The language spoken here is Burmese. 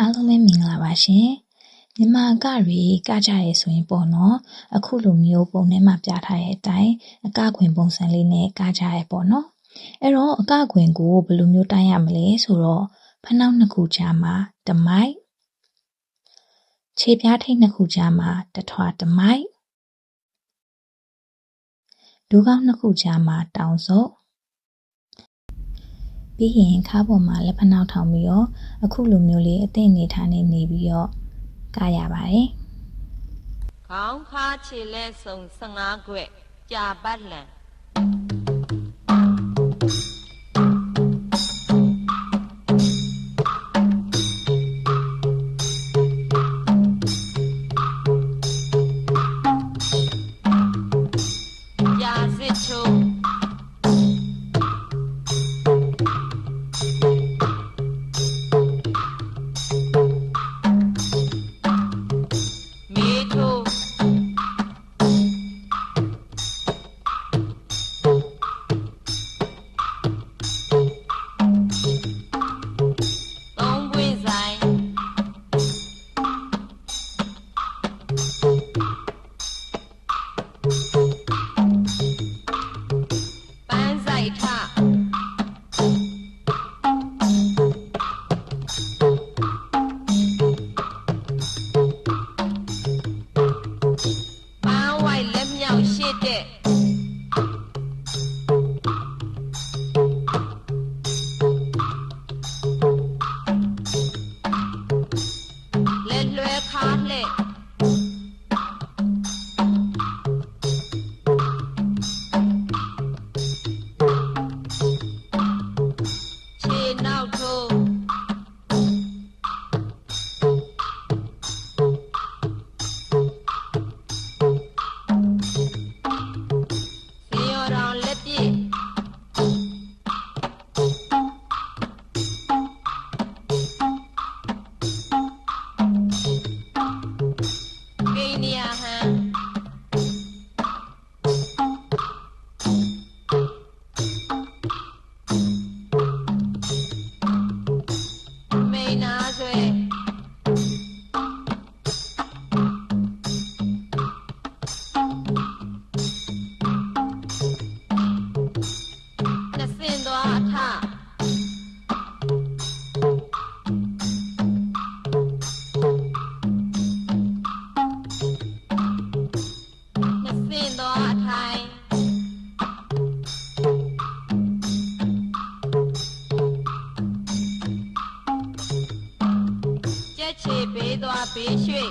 အားလုံးပဲမင်္ဂလာပါရှင်မြန်မာအကတွေကကြရဲဆိုရင်ပေါ့နော်အခုလိုမျိုးပုံထဲမှာပြထားတဲ့အတိုင်းအကခွင်ပုံစံလေးနဲ့ကကြရဲပေါ့နော်အဲ့တော့အကခွင်ကိုဘယ်လိုမျိုးတိုင်းရမလဲဆိုတော့ဖနှောက်နှစ်ခုကြားမှာတမိုက်ခြေပြားထိတ်နှစ်ခုကြားမှာတထွားတမိုက်ဒူးကောင်းနှစ်ခုကြားမှာတောင်စုပ် ပြီးရင်ခါးပေါ်မှာလက်ဖက်နှောက်ထောင်ပြီးတော့အခုလိုမျိုးလေးအသင့်အနေထားနဲ့နေပြီးတော့ကရပါတယ်။ခေါင်းခါခြေလဲစုံ15ခွက်ကြာပတ်လ ချေပေးသွားပေးရွှေ့